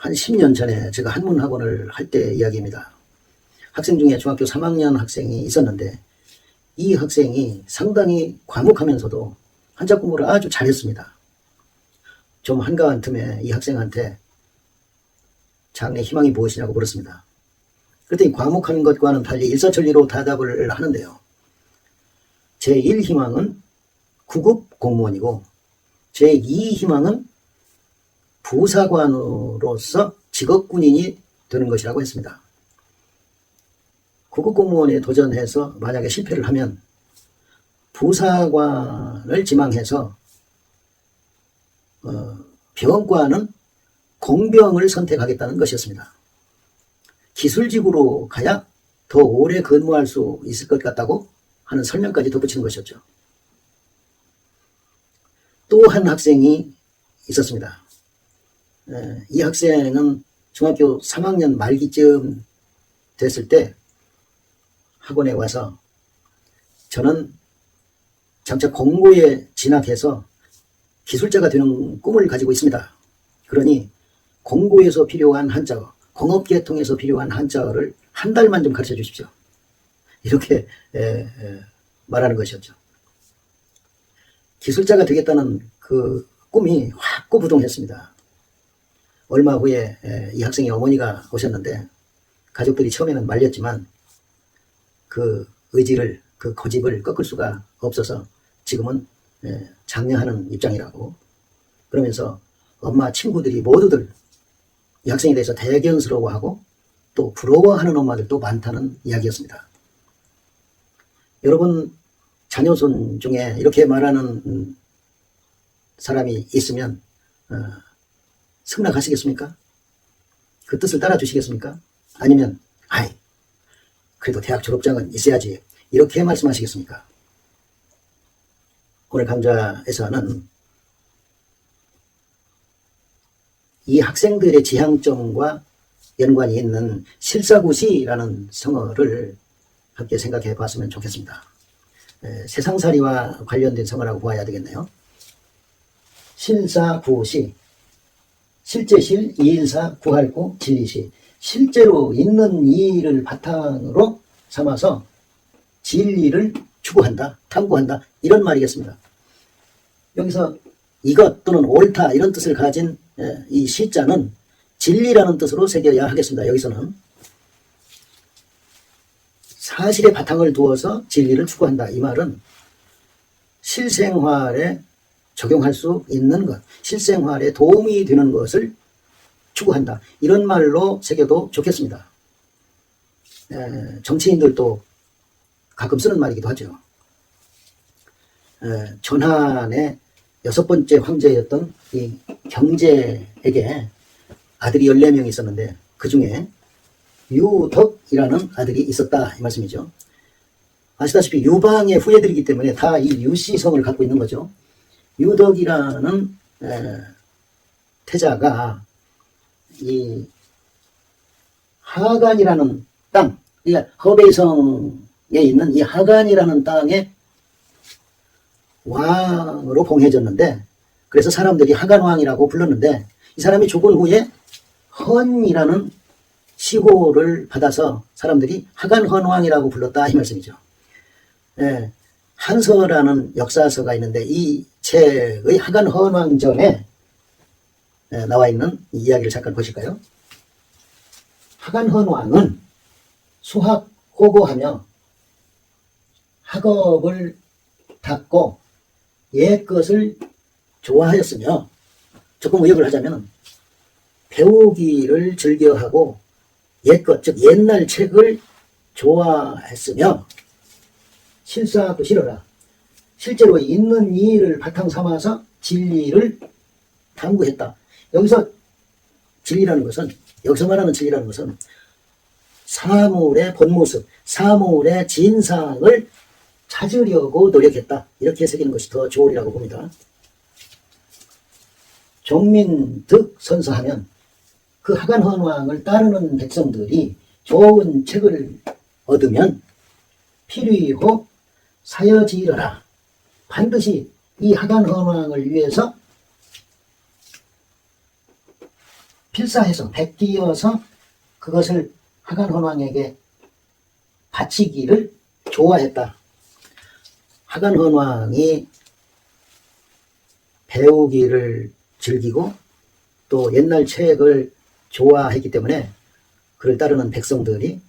한 10년 전에 제가 한문학원을 할 때 이야기입니다. 학생 중에 중학교 3학년 학생이 있었는데 이 학생이 상당히 과묵하면서도 한자 공부를 아주 잘했습니다. 좀 한가한 틈에 이 학생한테 장래 희망이 무엇이냐고 물었습니다. 그랬더니 과묵한 것과는 달리 일사천리로 대답을 하는데요. 제1 희망은 구급 공무원이고 제2 희망은 부사관으로서 직업 군인이 되는 것이라고 했습니다. 구급 공무원에 도전해서 만약에 실패를 하면 부사관을 지망해서 어, 병원과는 공병을 선택하겠다는 것이었습니다. 기술직으로 가야 더 오래 근무할 수 있을 것 같다고 하는 설명까지 덧붙이는 것이었죠. 또 한 학생이 있었습니다. 에, 이 학생은 중학교 3학년 말기쯤 됐을 때 학원에 와서 저는 장차 공고에 진학해서 기술자가 되는 꿈을 가지고 있습니다. 그러니 공고에서 필요한 한자어, 공업계통에서 필요한 한자어를 한 달만 좀 가르쳐 주십시오. 이렇게 에, 에, 말하는 것이었죠. 기술자가 되겠다는 그 꿈이 확고부동했습니다. 얼마 후에 에, 이 학생의 어머니가 오셨는데 가족들이 처음에는 말렸지만 그 의지를 그 고집을 꺾을 수가 없어서 지금은 에, 장려하는 입장이라고 그러면서 엄마 친구들이 모두들 이 학생에 대해서 대견스러워하고 또 부러워하는 엄마들도 많다는 이야기였습니다. 여러분 자녀손 중에 이렇게 말하는 음, 사람이 있으면 어, 승낙하시겠습니까? 그 뜻을 따라주시겠습니까? 아니면 아이 그래도 대학 졸업장은 있어야지 이렇게 말씀하시겠습니까? 오늘 강좌에서는 이 학생들의 지향점과 연관이 있는 실사구시라는 성어를 함께 생각해 봤으면 좋겠습니다. 에, 세상살이와 관련된 성어라고 보아야 되겠네요. 실사구시 실제실, 이일사, 구할구, 진리시 실제로 있는 이를 바탕으로 삼아서 진리를 추구한다, 탐구한다 이런 말이겠습니다. 여기서 이것 또는 옳다 이런 뜻을 가진 에, 이 시자는 진리라는 뜻으로 새겨야 하겠습니다. 여기서는 사실의 바탕을 두어서 진리를 추구한다. 이 말은 실생활에 적용할 수 있는 것, 실생활에 도움이 되는 것을 추구한다. 이런 말로 새겨도 좋겠습니다. 에, 정치인들도 가끔 쓰는 말이기도 하죠. 에, 전한의 여섯 번째 황제였던 이 경제에게 아들이 14명이 있었는데 그 중에 유덕이라는 아들이 있었다 이 말씀이죠. 아시다시피 유방의 후예들이기 때문에 다 이 유씨성을 갖고 있는 거죠. 유덕이라는 에, 태자가 이 하간이라는 땅, 그러니까 허베이성에 있는 이 하간이라는 땅에 왕으로 봉해졌는데 그래서 사람들이 하간왕이라고 불렀는데 이 사람이 죽은 후에 헌이라는 시호를 받아서 사람들이 하간헌왕이라고 불렀다 이 말씀이죠. 예, 한서라는 역사서가 있는데 이 책의 하간 헌왕전에 예, 나와 있는 이 이야기를 잠깐 보실까요? 하간헌 왕은 수학 호고하며 학업을 닫고 옛 것을 좋아하였으며 조금 의역을 하자면 배우기를 즐겨하고 옛것 즉 옛날 책을 좋아했으며 실사하고 실어라 실제로 있는 이를 바탕 삼아서 진리를 탐구했다. 여기서 진리라는 것은 여기서 말하는 진리라는 것은 사물의 본 모습, 사물의 진상을 찾으려고 노력했다. 이렇게 새기는 것이 더 좋으리라고 봅니다. 종민득 선서하면 그 하간헌왕을 따르는 백성들이 좋은 책을 얻으면 필요이고 사여지러라. 반드시 이 하간 헌왕을 위해서 필사해서 베끼어서 그것을 하간 헌왕에게 바치기를 좋아했다. 하간 헌왕이 배우기를 즐기고 또 옛날 책을 좋아했기 때문에 그를 따르는 백성들이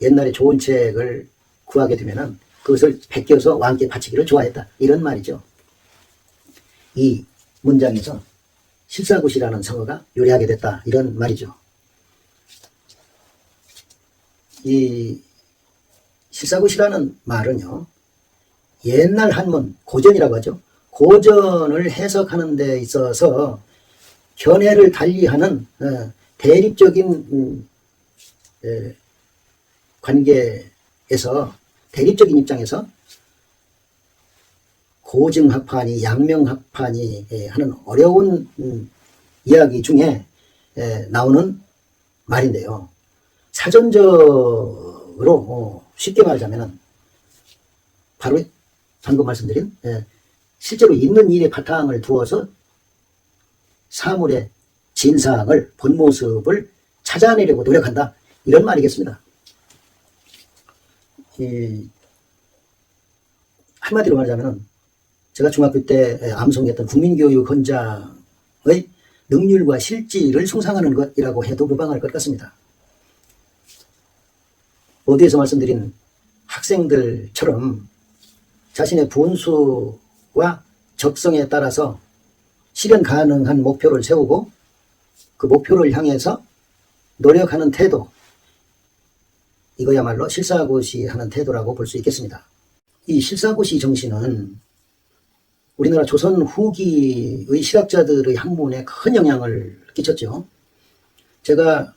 옛날에 좋은 책을 구하게 되면은 그것을 베껴서 왕께 바치기를 좋아했다. 이런 말이죠. 이 문장에서 실사굿이라는 성어가 요리하게 됐다. 이런 말이죠. 이 실사굿이라는 말은요. 옛날 한문, 고전이라고 하죠. 고전을 해석하는 데 있어서 견해를 달리하는 어, 대립적인 음, 에, 관계에서 대립적인 입장에서 고증합판이 양명합판이 예, 하는 어려운 음, 이야기 중에 에, 나오는 말인데요. 사전적으로 어, 쉽게 말하자면은 바로 방금 말씀드린 예, 실제로 있는 일의 바탕을 두어서 사물의 진상을 본 모습을 찾아내려고 노력한다 이런 말이겠습니다. 이, 한마디로 말하자면은 제가 중학교 때 암송했던 국민교육 헌장의 능률과 실질을 숭상하는 것이라고 해도 무방할 것 같습니다. 어디에서 말씀드린 학생들처럼 자신의 분수와 적성에 따라서 실현 가능한 목표를 세우고 그 목표를 향해서 노력하는 태도 이거야말로 실사고시 하는 태도라고 볼 수 있겠습니다. 이 실사고시 정신은 우리나라 조선 후기의 실학자들의 학문에 큰 영향을 끼쳤죠. 제가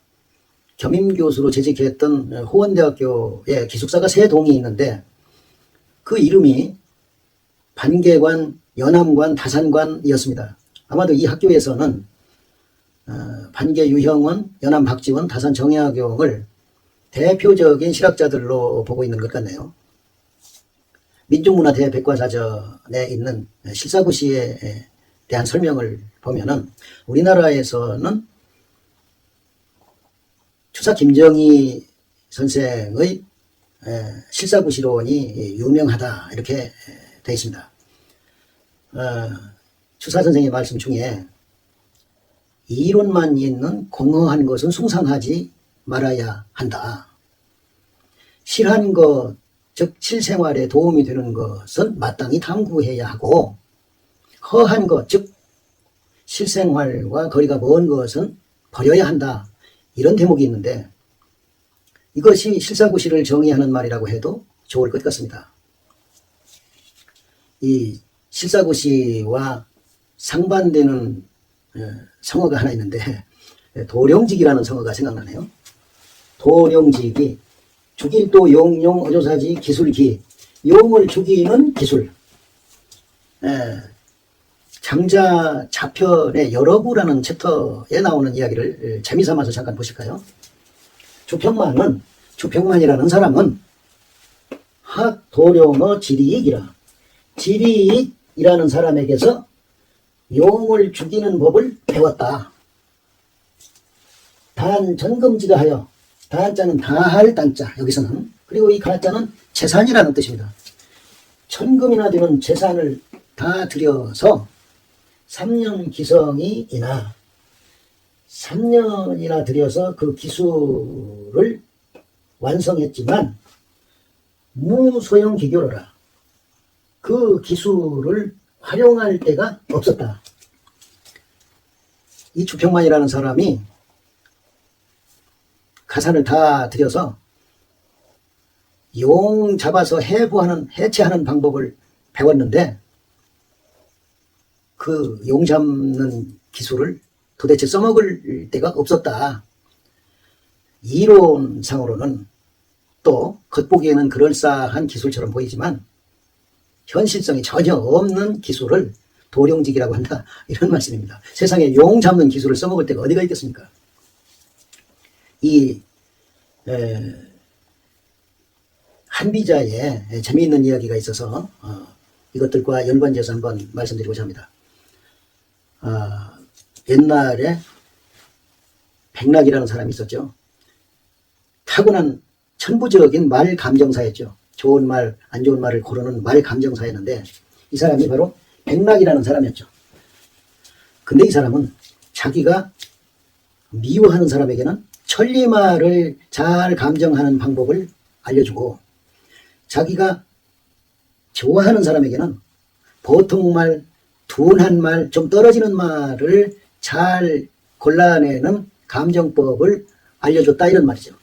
겸임 교수로 재직했던 호원대학교에 기숙사가 세 동이 있는데 그 이름이 반계관, 연암관, 다산관이었습니다. 아마도 이 학교에서는 어, 반계 유형원, 연암 박지원, 다산 정약용을 대표적인 실학자들로 보고 있는 것 같네요. 민족문화대 백과사전에 있는 실사고시에 대한 설명을 보면은 우리나라에서는 추사 김정희 선생의 실사고시론이 유명하다 이렇게 되어 있습니다. 어, 추사 선생의 말씀 중에 이론만 있는 공허한 것은 숭상하지 말아야 한다. 실한 것, 즉 실생활에 도움이 되는 것은 마땅히 탐구해야 하고 허한 것, 즉 실생활과 거리가 먼 것은 버려야 한다. 이런 대목이 있는데 이것이 실사구시를 정의하는 말이라고 해도 좋을 것 같습니다. 이 실사구시와 상반되는 어, 성어가 하나 있는데 도령직이라는 성어가 생각나네요. 도령직이 죽일도 용용 어조사지 기술기 용을 죽이는 기술 에, 장자 자편의 여러구라는 챕터에 나오는 이야기를 재미삼아서 잠깐 보실까요? 주평만은 주평만이라는 사람은 학 도령어 지리익이라 지리익이라는 사람에게서 용을 죽이는 법을 배웠다. 단 전금지가 하여 다자는 다할 단자 여기서는 그리고 이 가자는 재산이라는 뜻입니다. 천금이나 되는 재산을 다 들여서 3년 기성이 이나 3년이나 들여서 그 기술을 완성했지만 무소형 기교로라. 그 기술을 활용할 때가 없었다. 이 주평만이라는 사람이 가산을 다 들여서 용 잡아서 해부하는 해체하는 방법을 배웠는데 그 용 잡는 기술을 도대체 써먹을 데가 없었다. 이론상으로는 또 겉보기에는 그럴싸한 기술처럼 보이지만 현실성이 전혀 없는 기술을 도령직이라고 한다. 이런 말씀입니다. 세상에 용 잡는 기술을 써먹을 데가 어디가 있겠습니까? 이 에, 한비자에 재미있는 이야기가 있어서 어, 이것들과 연관지어서 한번 말씀드리고자 합니다. 어, 옛날에 백락이라는 사람이 있었죠. 타고난 천부적인 말 감정사였죠. 좋은 말, 안 좋은 말을 고르는 말 감정사였는데 이 사람이 바로 백락이라는 사람이었죠. 근데 이 사람은 자기가 미워하는 사람에게는 천리말을 잘 감정하는 방법을 알려주고 자기가 좋아하는 사람에게는 보통 말, 둔한 말, 좀 떨어지는 말을 잘 골라내는 감정법을 알려줬다 이런 말이죠.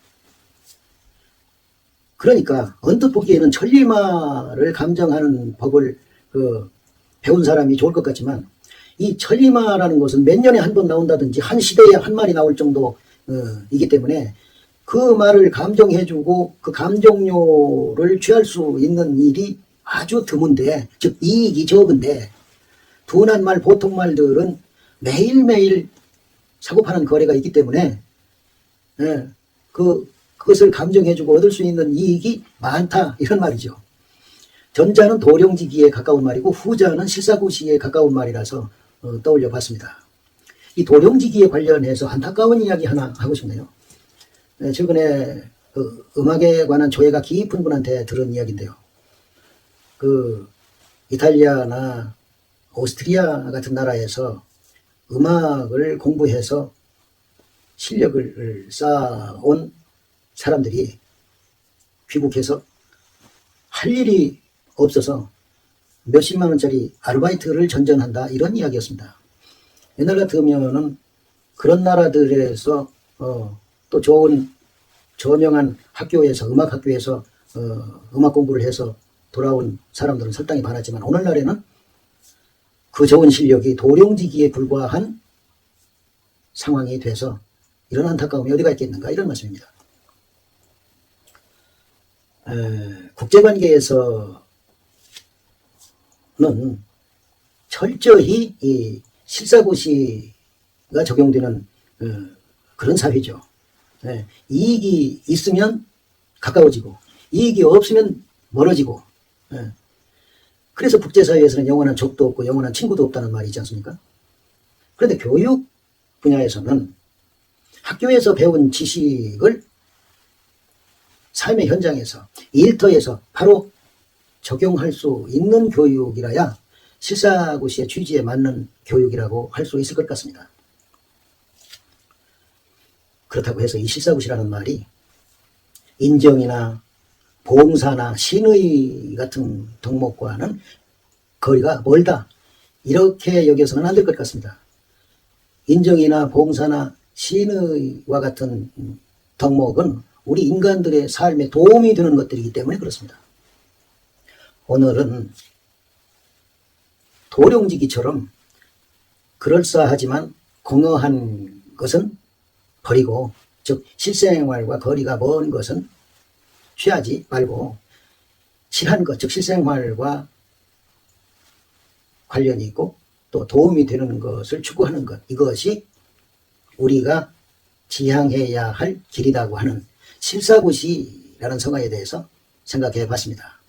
그러니까 언뜻 보기에는 천리말을 감정하는 법을 그 배운 사람이 좋을 것 같지만 이 천리마라는 것은 몇 년에 한 번 나온다든지 한 시대에 한 말이 나올 정도 이기 때문에 그 말을 감정해주고 그 감정료를 취할 수 있는 일이 아주 드문데 즉 이익이 적은데 둔한 말 보통 말들은 매일매일 사고파는 거래가 있기 때문에 예, 그 그것을 감정해주고 얻을 수 있는 이익이 많다 이런 말이죠. 전자는 도령지기에 가까운 말이고 후자는 실사구시에 가까운 말이라서 어, 떠올려 봤습니다. 이 도령지기에 관련해서 안타까운 이야기 하나 하고 싶네요. 네, 최근에 그 음악에 관한 조예가 깊은 분한테 들은 이야기인데요. 그 이탈리아나 오스트리아 같은 나라에서 음악을 공부해서 실력을 쌓아온 사람들이 귀국해서 할 일이 없어서 몇십만 원짜리 아르바이트를 전전한다 이런 이야기였습니다. 옛날 같으면은 그런 나라들에서 어, 또 좋은 저명한 학교에서 음악 학교에서 어, 음악 공부를 해서 돌아온 사람들은 설당이 많았지만 오늘날에는 그 좋은 실력이 도령지기에 불과한 상황이 돼서 이런 안타까움이 어디가 있겠는가 이런 말씀입니다. 에, 국제관계에서는 철저히 이 실사고시가 적용되는 어, 그런 사회죠. 예, 이익이 있으면 가까워지고 이익이 없으면 멀어지고 예. 그래서 국제사회에서는 영원한 적도 없고 영원한 친구도 없다는 말이 있지 않습니까? 그런데 교육 분야에서는 학교에서 배운 지식을 삶의 현장에서 일터에서 바로 적용할 수 있는 교육이라야 실사고시의 취지에 맞는 교육이라고 할 수 있을 것 같습니다. 그렇다고 해서 이 실사고시라는 말이 인정이나 봉사나 신의 같은 덕목과는 거리가 멀다. 이렇게 여겨서는 안 될 것 같습니다. 인정이나 봉사나 신의와 같은 덕목은 우리 인간들의 삶에 도움이 되는 것들이기 때문에 그렇습니다. 오늘은 도룡지기처럼 그럴싸하지만 공허한 것은 버리고 즉 실생활과 거리가 먼 것은 취하지 말고 실한 것, 즉 실생활과 관련이 있고 또 도움이 되는 것을 추구하는 것 이것이 우리가 지향해야 할 길이라고 하는 실사고시라는 성화에 대해서 생각해 봤습니다.